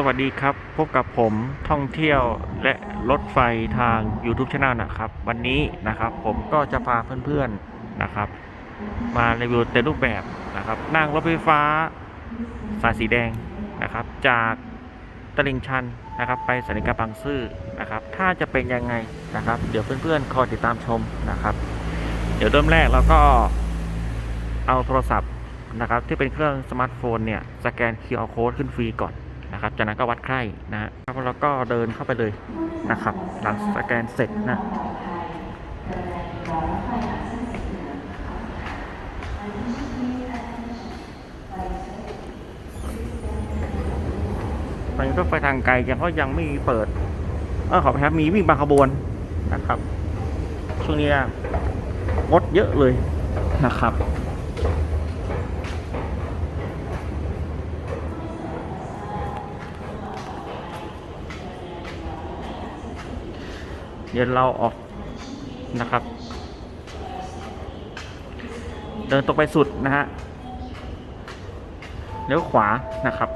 สวัสดีครับ พบกับผมท่องเที่ยวและรถไฟทาง YouTube Channel นะครับ วันนี้นะครับผมก็จะพาเพื่อนๆนะครับ มารีวิวเต็มรูปแบบนะครับ นั่งรถไฟฟ้าสายสีแดงนะครับ จากตลิ่งชันนะครับ ไปสถานีกลางบางซื่อนะครับ ถ้าจะเป็นยังไงนะครับ เดี๋ยวเพื่อนๆคอยติดตามชมนะครับ เดี๋ยวเริ่มแรกเราก็เอาโทรศัพท์นะครับ ที่เป็นเครื่องสมาร์ทโฟนเนี่ยสแกน QR code ขึ้นฟรีก่อน นะครับ จากนั้นก็วัดไข้นะฮะแล้วก็เดินเข้าไปเลยนะครับ หลังสแกนเสร็จนะตอนนี้รถไฟทางไกลยังก็ยังไม่มีเปิด เออขอไปครับ มีวิ่งบางขบวนนะครับ ช่วงนี้งดเยอะเลยนะครับ ดี๋ยวเราออกนะครับ เดินตรงไปสุดนะฮะเลี้ยวขวานะครับ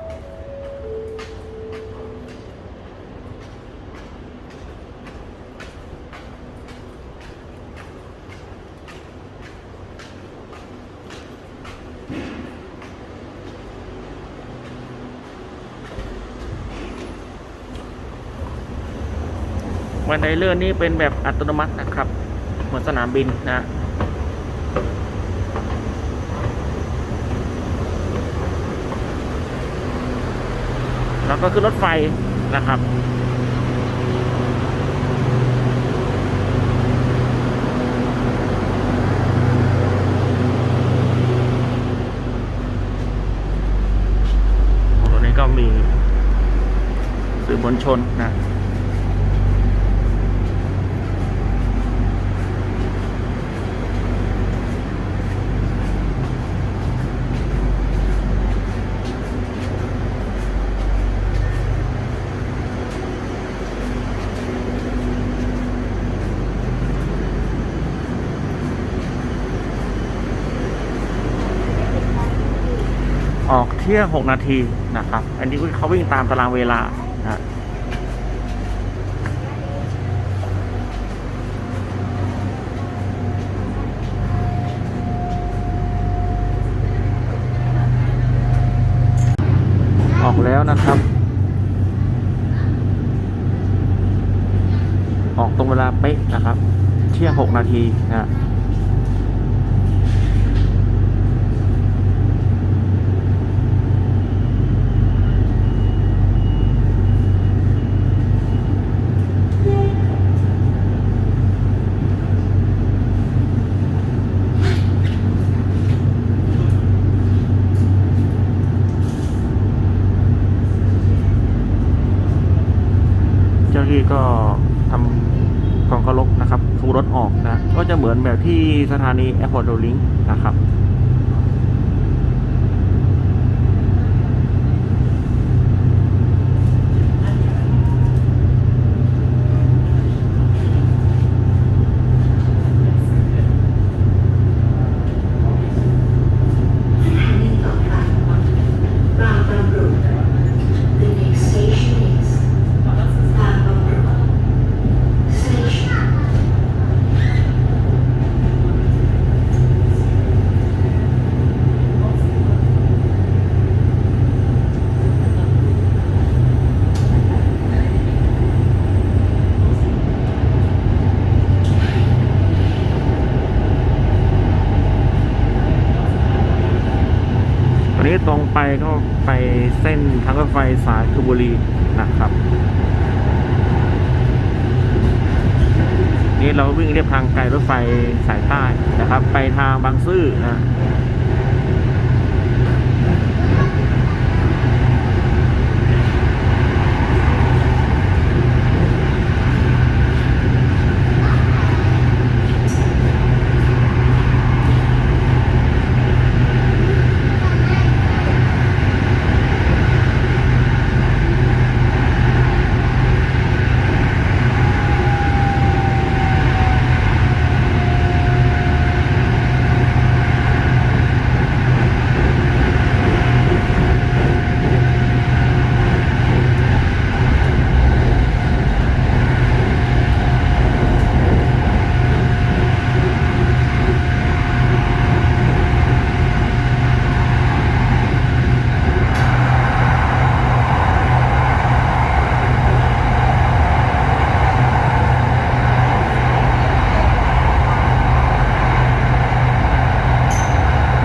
วันไดเลื่อนนี่เป็นแบบอัตโนมัตินะครับ เหมือนสนามบินนะแล้วก็ขึ้นรถไฟนะครับตัวนี้ก็มีสื่อมวลชนนะ เที่ยง6นาทีนะครับ อันนี้เขาวิ่งตามตารางเวลานะออกแล้วนะครับ ออกตรงเวลาเป๊ะนะครับ เที่ยง6นาทีนะ เจ้าหน้าที่ก็ทำกองเคารพนะครับขบวนรถ ออกนะ ก็จะเหมือนแบบที่สถานีแอร์พอร์ตโรลิงนะครับ The next station is Bamboo Station. ตอนนี้ตรงไป ก็ไปเส้นทางรถไฟสายธนบุรีนะครับ นี่เราวิ่งเรียบทางไกลรถไฟสายใต้นะครับ ไปทางบางซื่อนะ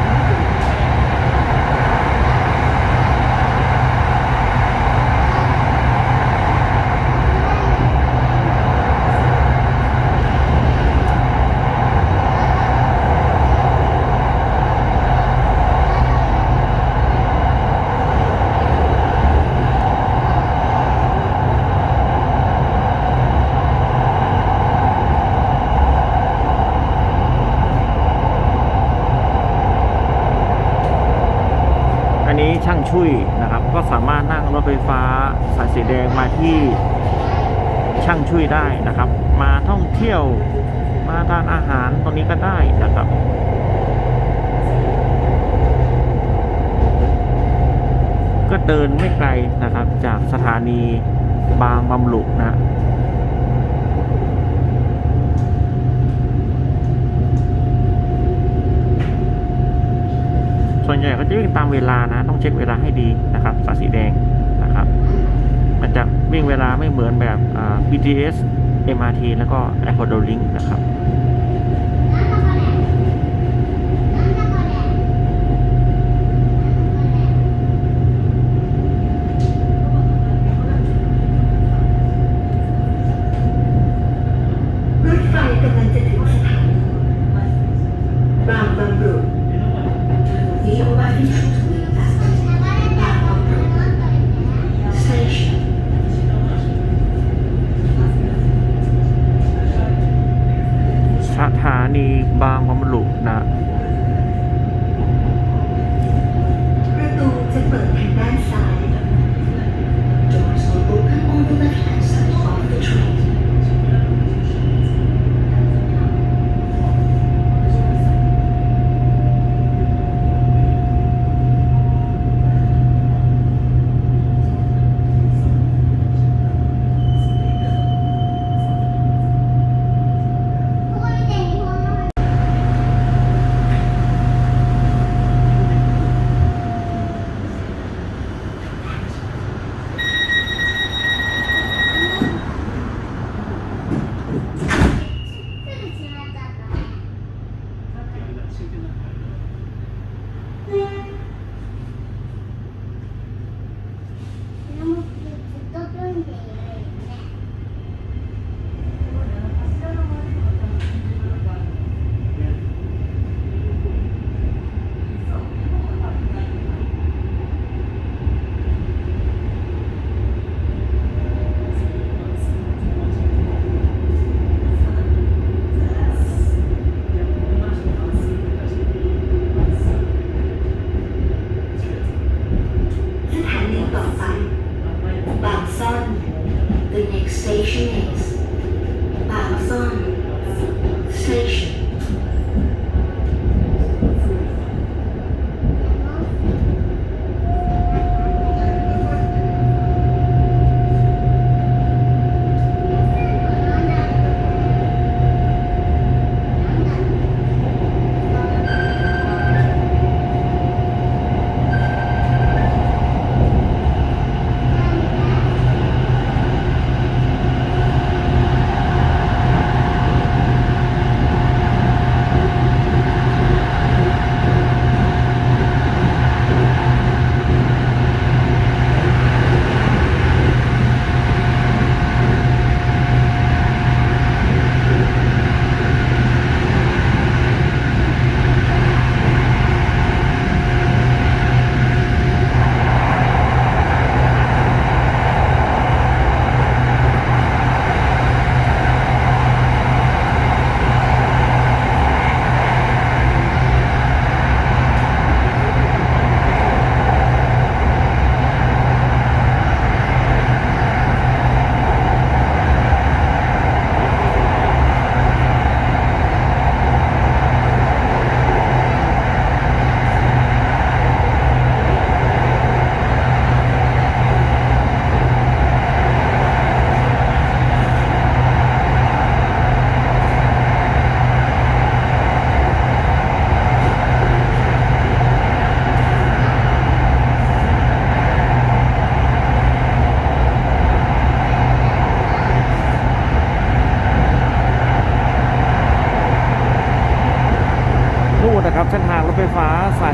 Bamboo ชุยนะครับ ก็สามารถนั่งรถไฟฟ้าสายสีแดงมาที่ ช่างชุยได้นะครับ มาท่องเที่ยวมาทานอาหารตรงนี้ก็ได้นะครับก็เดินไม่ไกลนะครับ จากสถานีบางบำรุนะ ส่วนใหญ่ก็จะวิ่งตามเวลานะ ต้องเช็คเวลาให้ดีนะครับสาสีแดงนะครับ มันจะ วิ่งเวลาไม่เหมือนแบบ BTS MRT แล้วก็ Airport Link นะครับ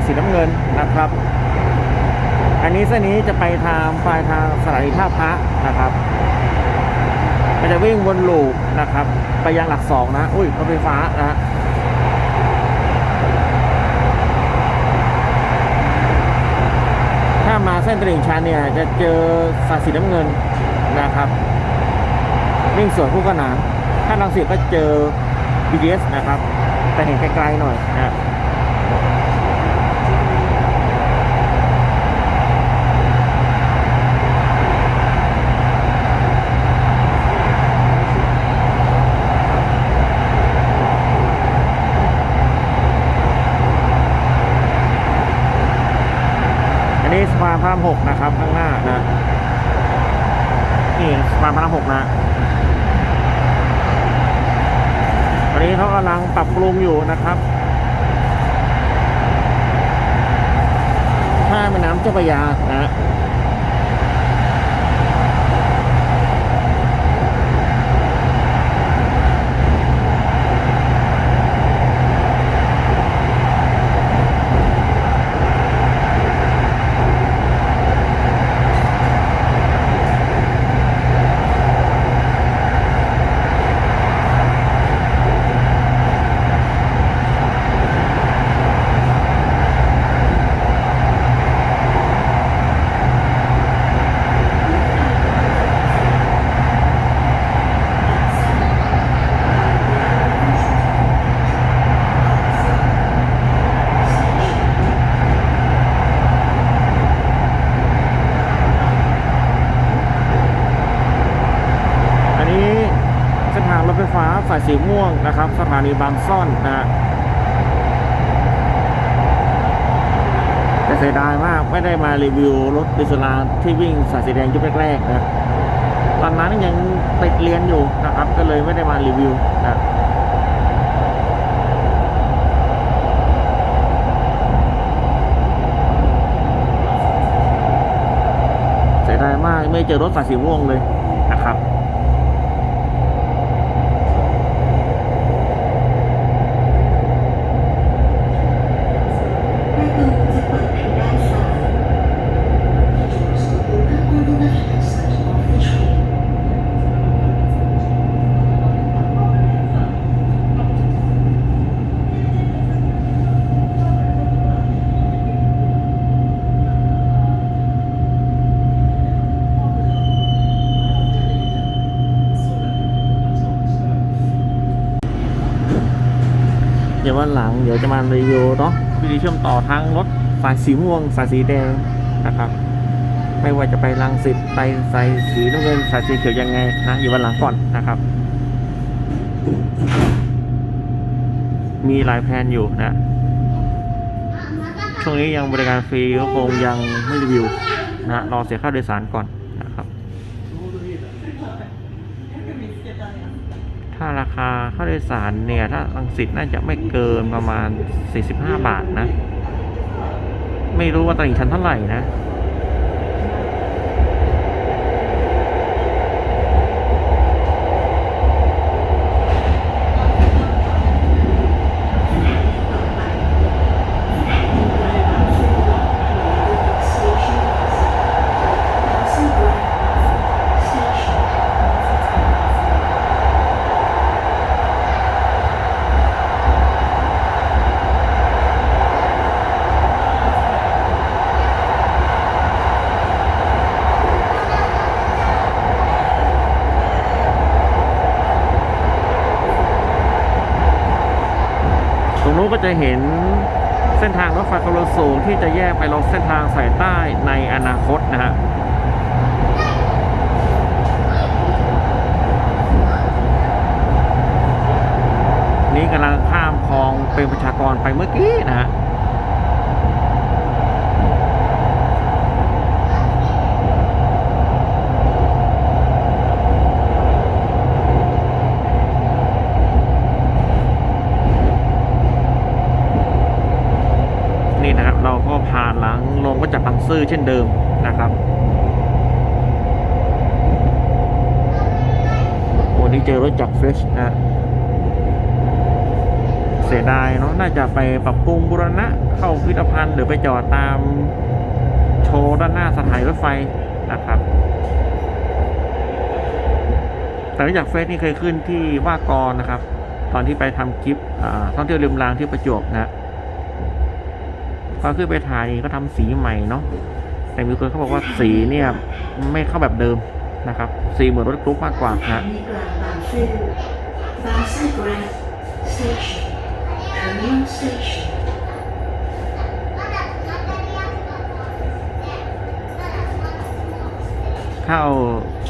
สีน้ำเงินนะครับ อันนี้เส้นนี้จะไปทางปลายทางสถานีท่าพระนะครับ มันจะวิ่งวนลูปนะครับ ไปยังหลักสองนะ อุ้ยรถไฟฟ้านะฮะถ้ามาเส้นตลิ่งชันเนี่ยจะเจอสายสีน้ำเงินนะครับวิ่งสวนคู่ขนานถ้าลังสิตก็เจอ BTS นะครับ แต่เห็นไกลๆหน่อยนะ พระรามหกนะครับ ข้างหน้านะนี่สะพานพระรามหกนะตอนนี้เขากำลังปรับปรุงอยู่นะครับท่าแม่น้ำเจ้าพระยานะ อันนี้เส้นทางรถไฟฟ้าสายสีม่วงนะครับ สถานีบางซ่อนนะฮะแต่เสียดายมากไม่ได้มารีวิวรถดิสลาที่วิ่งสายสีแดงยุคแรกๆนะตอนนั้นยังติดเรียนอยู่นะครับ ก็เลยไม่ได้มารีวิวนะเสียดายมากไม่เจอรถสายสีม่วงเลยนะครับ ดี๋ยวจะมารีวิวเนาะวิธีเชื่อมต่อทั้งรถสายสีม่วงสายสีแดงนะครับ ไม่ว่าจะไปรังสิตไปสายสีน้ำเงินสายสีเขียวยังไงนะอยู่วันหลังก่อนนะครับ มีหลายแพนอยู่นะ ช่วงนี้ยังบริการฟรีก็คงยังไม่รีวิวนะรอเสียค่าโดยสารก่อนนะครับ ถ้าราคาค่าโดยสารเนี่ย ถ้าลังสิตน่าจะไม่เกินประมาณ 45 บาทนะ ไม่รู้ว่าตลิ่งชั้นเท่าไหร่นะ ตรงนู้นก็จะเห็นเส้นทางรถไฟความเร็วสูง ที่จะแยกไปลงเส้นทางสายใต้ในอนาคตนะฮะนี่กำลังข้ามคลองเป็นประชากรไปเมื่อกี้นะฮะ นี่นะครับ เราก็ผ่านหลังลงก็จากบาง ซื่อเช่นเดิมนะครับวันนี้เจอรถจากเฟชนะเสียดายเนาะน่าจะไปปรับปรุงบูรณะเข้าพิพิธภัณฑ์หรือไปจอดตามโชว์ด้านหน้าสถานีรถไฟนะครับ แต่รู้จากเฟซนี่เคยขึ้นที่ว่ากรนะครับ ตอนที่ไปทำคลิปท่องเที่ยวริมรางที่ประจวบนะ พอขึ้นไปถ่ายก็ทำสีใหม่เนาะแต่มีคนเขาบอกว่าสีเนี่ยไม่เข้าแบบเดิมนะครับ สีเหมือนรถกรุ๊ปมากกว่าสถานะเข้า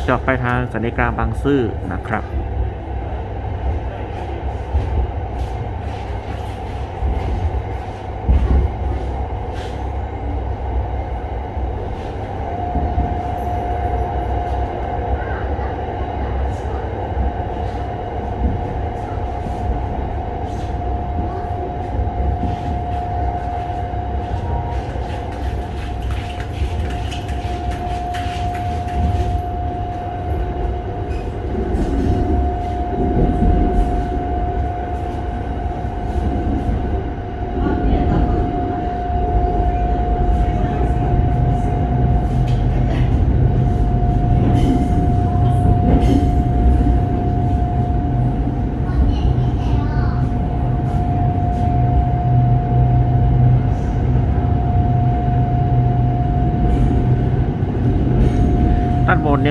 จอดไปทางสันนิกลางบางซื่อนะครับ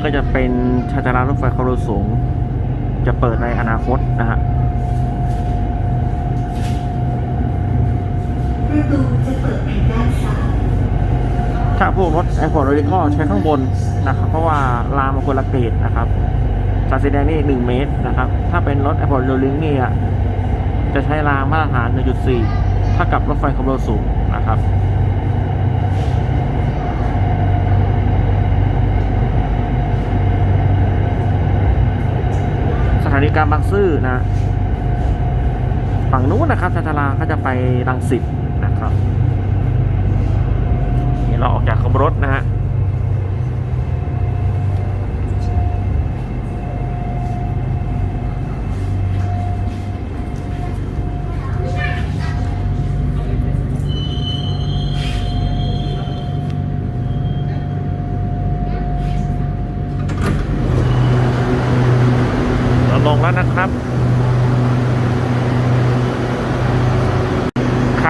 ก็จะเป็นชานชาลารถไฟความเร็วสูง จะเปิดในอนาคตนะฮะประตูจะเปิดทางด้านซ้ายถ้าพวกรถแอร์พอร์ตเรก็ใช้ข้างบนนะครับ เพราะว่ารามมันคนละเกรดนะครับสายสีแดงนี่ 1 เมตรนะครับ ถ้าเป็นรถแอร์พอร์ตเรลิงนี่อะจะใช้รางมาตรฐาน 1.4 ถ้ากับรถไฟความเร็วสูงนะครับ สถากลางบางซื่อนะฝั่งนู้นนะครับชานชาลาก็จะไปรังสิตนะครับนี่เราออกจากขบรถนะฮะ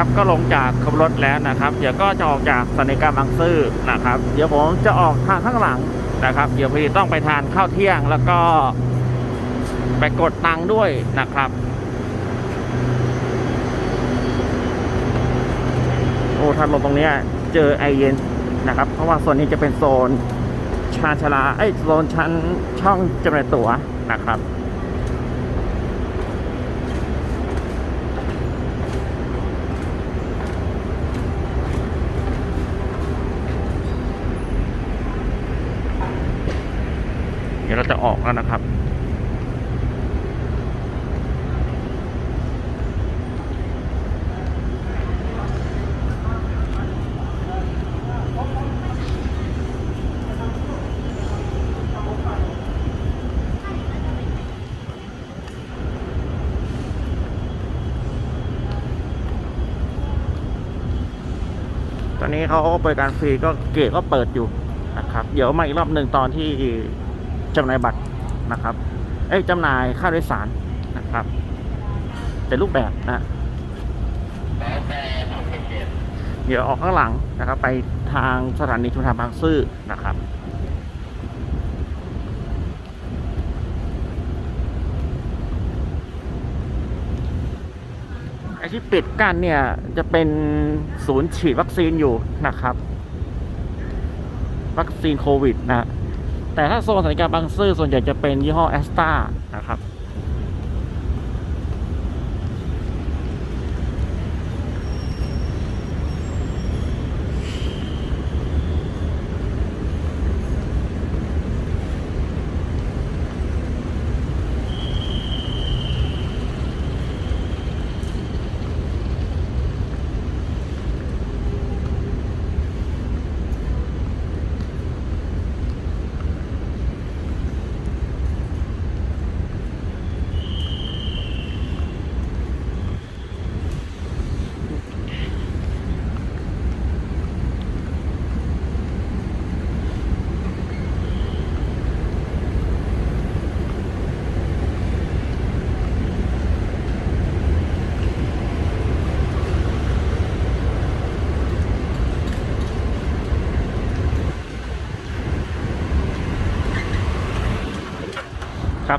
ครับ ก็ลงจากขบรถแล้วนะครับ เดี๋ยวก็จะออกจากสถานีกลางบางซื่อนะครับ เดี๋ยวผมจะออกทางข้างหลังนะครับ เดี๋ยวพอดีต้องไปทานข้าวเที่ยงแล้วก็ไปกดตังค์ด้วยนะครับโอ้ถ้าลงตรงนี้เจอไอเย็นนะครับ เพราะว่าโซนนี้จะเป็นโซนชาชลาไอโซนชั้นช่องจำหน่ายตั๋วนะครับ เดี๋ยวเราจะออกแล้วนะครับ ตอ นนี้เขาเปิดการฟรีก็เกตก็เปิดอยู่นะครับ เดี๋ยวมาอีกรอบหนึ่งตอนที่จำหน่ายบัตรนะครับเอ้ยจำหน่ายค่าโดยสารนะครับแต่รูปแบบนะ เดี๋ยวออกข้างหลังนะครับ ไปทางสถานีชุมทางบางซื่อนะครับ ที่ปิดกั้นเนี่ยจะเป็นศูนย์ฉีดวัคซีนอยู่นะครับ วัคซีนโควิดนะแต่ถ้าโซนสถานการบางซื่อส่วนใหญ่จะเป็นยี่ห้อแอสตรานะครับ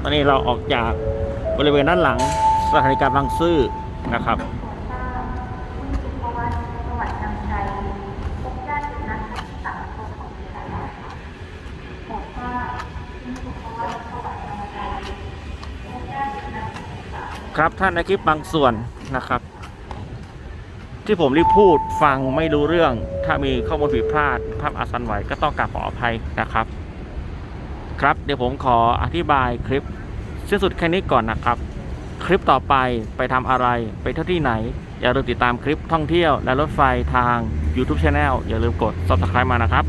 ครับอันนี้เราออกจากบริเวณด้านหลังสถานีกลางบางซื่อนะครับครับท่านในคลิปบางส่วนนะครับ ที่ผมรีบพูดฟังไม่รู้เรื่อง ถ้ามีข้อมูลผิดพลาดภาพอาสันไหวก็ต้องกราบขออภัยนะครับ ครับเดี๋ยวผมขออธิบายคลิปสิ้นสุดแค่นี้ก่อนนะครับ คลิปต่อไปไปทำอะไรไปเที่ยวที่ไหน อย่าลืมติดตามคลิปท่องเที่ยวและรถไฟทาง YouTube Channel อย่าลืมกด Subscribe มานะครับ